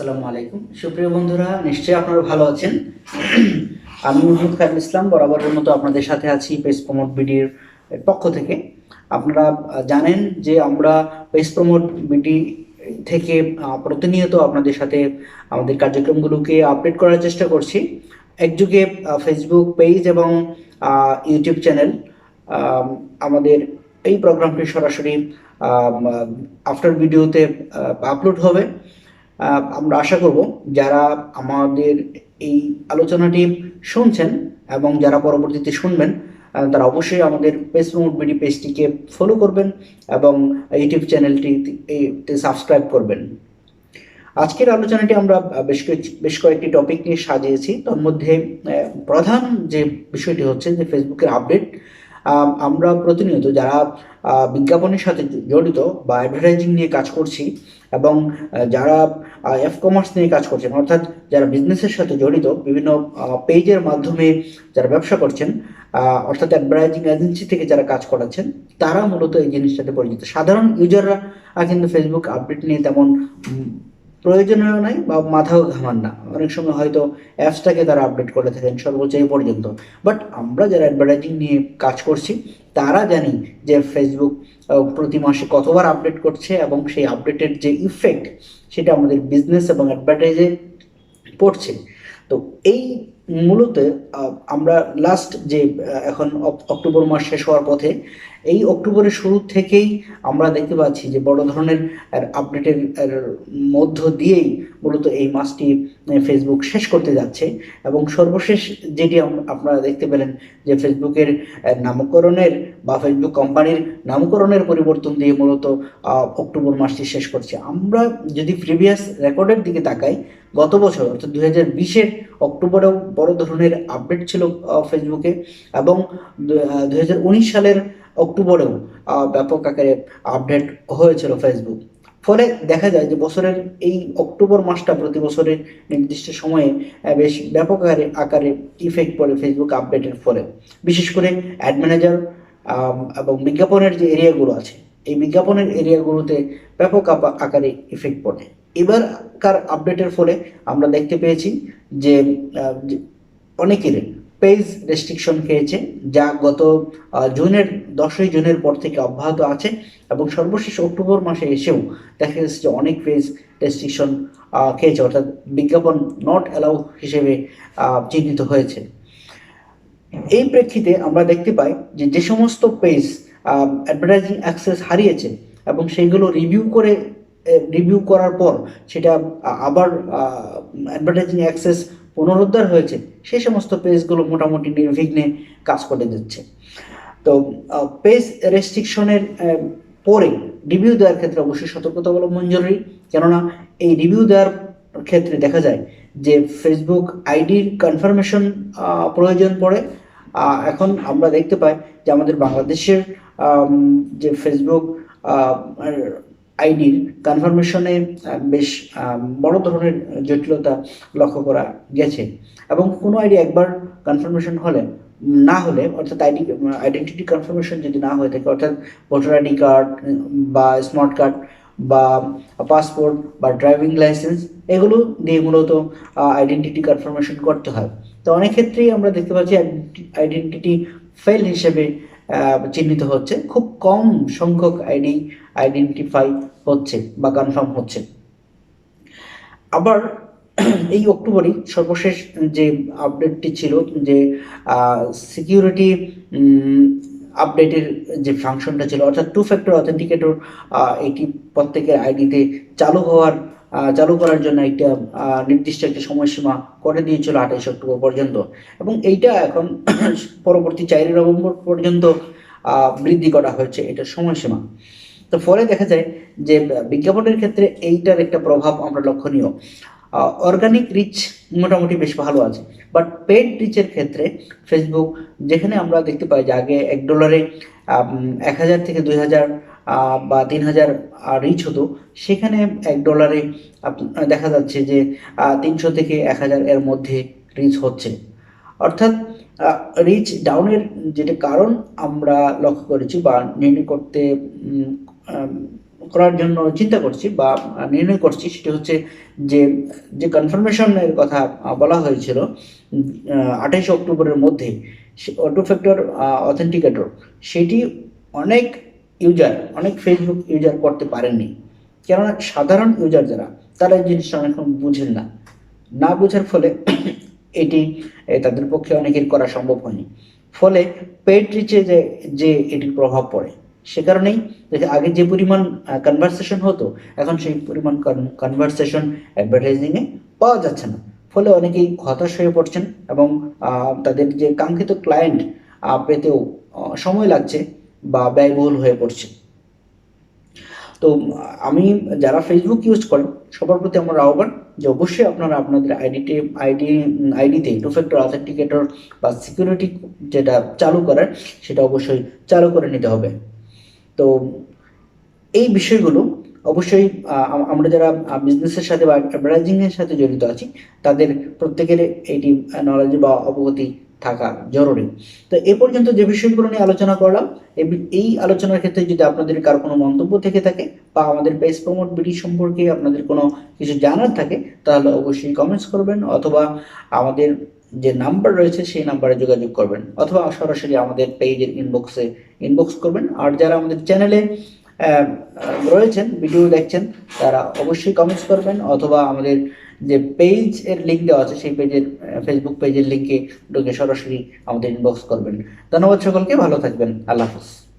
আসসালামু আলাইকুম। সুপ্রিয় বন্ধুরা, নিশ্চয়ই আপনারা ভালো আছেন। আমি মুহাম্মদ খায়রুল ইসলাম, বরাবরের মতো আপনাদের সাথে আছি পেস প্রমোট বিডির পক্ষ থেকে। আপনারা জানেন যে আমরা পেস প্রমোট বিডি থেকে প্রতিনিয়ত আপনাদের সাথে আমাদের কার্যক্রমগুলোকে আপডেট করার চেষ্টা করছি। একযুগে ফেসবুক পেজ এবং ইউটিউব চ্যানেল আমাদের এই প্রোগ্রামটি সরাসরি আফটার ভিডিওতে আপলোড হবে। আমরা আশা করব যারা আমাদের এই আলোচনাটি শুনছেন এবং যারা পরবর্তীতে শুনবেন তারা অবশ্যই আমাদের প্রমোট বিডি পেজটিকে ফলো করবেন এবং ইউটিউব চ্যানেলটি সাবস্ক্রাইব করবেন। আজকের আলোচনাটি আমরা বেশ কিছু- বেশ কয়েকটি টপিক নিয়ে সাজিয়েছি। তার মধ্যে প্রধান যে বিষয়টি হচ্ছে যে ফেসবুকের আপডেট আমরা প্রতিনিয়ত যারা বিজ্ঞাপনের সাথে জড়িত বা অ্যাডভার্টাইজিং নিয়ে কাজ করছি এবং যারা এফ কমার্স নিয়ে কাজ করছেন, অর্থাৎ যারা বিজনেসের সাথে জড়িত, বিভিন্ন পেজের মাধ্যমে যারা ব্যবসা করছেন অর্থাৎ অ্যাডভার্টাইজিং এজেন্সি থেকে যারা কাজ করাচ্ছেন, তারা মূলত এই জিনিসটাতে পরিচিত। সাধারণ ইউজাররা কিন্তু ফেসবুক আপডেট নিয়ে তেমন প্রয়োজনীয় নাই বা মাথাও ঘামান না। অনেক সময় হয়তো অ্যাপসটাকে তারা আপডেট করে থাকেন সর্বোচ্চ এই পর্যন্ত। বাট আমরা যারা অ্যাডভার্টাইজিং নিয়ে কাজ করছি, তারা জানি যে ফেসবুক প্রতি মাসে কতবার আপডেট করছে এবং সেই আপডেটের যে ইফেক্ট সেটা আমাদের বিজনেস এবং অ্যাডভার্টাইজে পড়ছে। তো এই মূলত আমরা লাস্ট যে এখন অক- অক্টোবর মাস শেষ হওয়ার পথে এই অক্টোবরের শুরু থেকেই আমরা দেখতে পাচ্ছি যে বড় ধরনের আপডেটের মধ্য দিয়েই মূলত এই মাসটি ফেসবুক শেষ করতে যাচ্ছে। এবং সর্বশেষ যেটি আপনারা দেখতে পেলেন যে ফেসবুকের নামকরণের বা ফেসবুক কোম্পানির নামকরণের পরিবর্তন দিয়ে মূলত অক্টোবর মাসটি শেষ করছে। আমরা যদি প্রিভিয়াস রেকর্ডের দিকে তাকাই, গত বছর, অর্থাৎ দু হাজার বিশের অক্টোবরেও বড় ধরনের আপডেট ছিল ফেসবুকে এবং দু হাজার উনিশ সালের অক্টোবরেও ব্যাপক আকারে আপডেট হয়েছিল ফেসবুক ফলে দেখা যায় যে বছরের এই অক্টোবর মাসটা প্রতি বছরের নির্দিষ্ট সময়ে বেশ ব্যাপক আকারে আকারে ইফেক্ট পড়ে ফেসবুক আপডেটের ফলে। বিশেষ করে অ্যাড ম্যানেজার এবং বিজ্ঞাপনের যে এরিয়াগুলো আছে, এই বিজ্ঞাপনের এরিয়াগুলোতে ব্যাপক আকারে ইফেক্ট পড়ে। এবারকার আপডেটের ফলে আমরা দেখতে পেয়েছি যে অনেকের পেজ রেস্ট্রিকশন খেয়েছে, যা গত জুনের, দশই জুনের পর থেকে অব্যাহত আছে এবং সর্বশেষ অক্টোবর মাসে এসেও দেখা গেছে যে অনেক পেজ রেস্ট্রিকশন খেয়েছে, অর্থাৎ বিজ্ঞাপন নট অ্যালাউ হিসেবে চিহ্নিত হয়েছে। এই প্রেক্ষিতে আমরা দেখতে পাই যে যে সমস্ত পেজ অ্যাডভার্টাইজিং অ্যাক্সেস হারিয়েছে এবং সেইগুলো রিভিউ করে রিভিউ করার পর সেটা আবার অ্যাডভার্টাইজিং অ্যাক্সেস পুনরুদ্ধার হয়েছে সেই সমস্ত পেজগুলো মোটামুটি নির্বিঘ্নে কাজ করে যাচ্ছে তো পেজ রেস্ট্রিকশনের পরে রিভিউ দেওয়ার ক্ষেত্রে অবশ্যই সতর্কতা অবলম্বন জরুরি। কেননা, এই রিভিউ দেওয়ার ক্ষেত্রে দেখা যায় যে ফেসবুক আইডির কনফার্মেশন প্রয়োজন পড়ে। এখন আমরা দেখতে পাই যে আমাদের বাংলাদেশের যে ফেসবুক আইডির কনফার্মেশনে বেশ বড় ধরনের জটিলতা লক্ষ্য করা গেছে। এবং কোনো আইডি একবার কনফার্মেশন হলে, না হলে, অর্থাৎ আইডি, আইডেন্টিটি কনফার্মেশন যদি না হয়ে থাকে, অর্থাৎ ভোটার আইডি কার্ড বা স্মার্ট কার্ড, বা পাসপোর্ট, বা ড্রাইভিং লাইসেন্স, এগুলো দিয়ে মূলত আইডেন্টিটি কনফার্মেশন করতে হয়। তো অনেক ক্ষেত্রেই আমরা দেখতে পাচ্ছি আইডেন্টিটি ফেল হিসেবে চিহ্নিত হচ্ছে। খুব কম সংখ্যক আইডি আইডেন্টিফাই হচ্ছে বা কনফার্ম হচ্ছে। আবার এই অক্টোবরই সর্বশেষ যে আপডেটটি ছিল যে সিকিউরিটি আপডেটের যে ফাংশনটা ছিল, অর্থাৎ টু ফ্যাক্টর অথেন্টিকেটর এটি প্রত্যেকের আইডিতে চালু হওয়ার চালু করার জন্য একটা নির্দিষ্ট একটা সময়সীমা করে দিয়েছিল আঠাইশ অক্টোবর পর্যন্ত। এবং এইটা এখন পরবর্তী চারই নভেম্বর পর্যন্ত বৃদ্ধি করা হয়েছে এটার সময়সীমা। তো ফলে দেখা যায় যে, বিজ্ঞাপনের ক্ষেত্রে এইটার একটা প্রভাব আমরা লক্ষণীয়। অর্গানিক রিচ মোটামুটি বেশ ভালো আছে বাট পেড রিচের ক্ষেত্রে ফেসবুক যেখানে আমরা দেখতে পাই যে আগে এক ডলারে এক হাজার থেকে দুই হাজার বা তিন হাজার রিচ হতো সেখানে এক ডলারে দেখা যাচ্ছে যে তিনশো থেকে এক হাজার এর মধ্যে রিচ হচ্ছে। অর্থাৎ রিচ ডাউনের যেটা কারণ আমরা লক্ষ্য করেছি বা নির্ণয় করতে করার জন্য চিন্তা করছি বা নির্ণয় করছি সেটি হচ্ছে যে যে কনফার্মেশনের কথা বলা হয়েছিল আঠাইশে অক্টোবরের মধ্যে অটো ফ্যাক্টর অথেন্টিকেটর সেটি অনেক ইউজার অনেক ফেসবুক ইউজার করতে পারেননি। কেননা সাধারণ ইউজার যারা, তারা এই জিনিসটা এখন বুঝেন না। না বোঝার ফলে এটি তাদের পক্ষে অনেকের করা সম্ভব হয়নি। ফলে পেড রিচে যে যে এটির প্রভাব পড়ে, সে কারণেই আগে যে পরিমাণ কনভারসেশন হতো, এখন সেই পরিমাণ কনভারসেশন অ্যাডভার্টাইজিংয়ে পাওয়া যাচ্ছে না। ফলে অনেকেই হতাশ হয়ে পড়ছেন এবং তাদের যে কাঙ্ক্ষিত ক্লায়েন্ট পেতেও সময় লাগছে। বা ব্যয়বহুল হয়ে পড়ছে। তো আমি যারা ফেসবুক ইউজ করেন, সবার প্রতি আমার আহ্বান যে অবশ্যই আপনারা আপনাদের আইডিটি আইডি আইডিতে টু ফ্যাক্টর অথেন্টিকেটর বা সিকিউরিটি যেটা চালু করার, সেটা অবশ্যই চালু করে নিতে হবে। তো এই বিষয়গুলো অবশ্যই আমরা যারা বিজনেসের সাথে বা অ্যাডভার্টাইজিংয়ের সাথে জড়িত আছি, তাদের প্রত্যেকের এটি নলেজ বা অবগতি থাকা জরুরি। তো এ পর্যন্ত যে বিষয়গুলো নিয়ে আলোচনা করলাম এই আলোচনার ক্ষেত্রে যদি আপনাদের কারও কোনো মন্তব্য থেকে থাকে বা আমাদের পেজ প্রমোট বিডি সম্পর্কে আপনাদের কোনো কিছু জানার থাকে, তাহলে অবশ্যই কমেন্টস করবেন অথবা আমাদের যে নাম্বার রয়েছে সেই নাম্বারে যোগাযোগ করবেন অথবা সরাসরি আমাদের পেজের ইনবক্সে ইনবক্স করবেন। আর যারা আমাদের চ্যানেলে রয়েছেন ভিডিও দেখছেন, তারা অবশ্যই কমেন্টস করবেন অথবা আমাদের যে পেজ এর লিঙ্ক দেওয়া আছে, সেই পেজের ফেসবুক পেজের লিঙ্কে ঢুকে সরাসরি আমাদের ইনবক্স করবেন। ধন্যবাদ সকলকে, ভালো থাকবেন। আল্লাহ হাফিজ।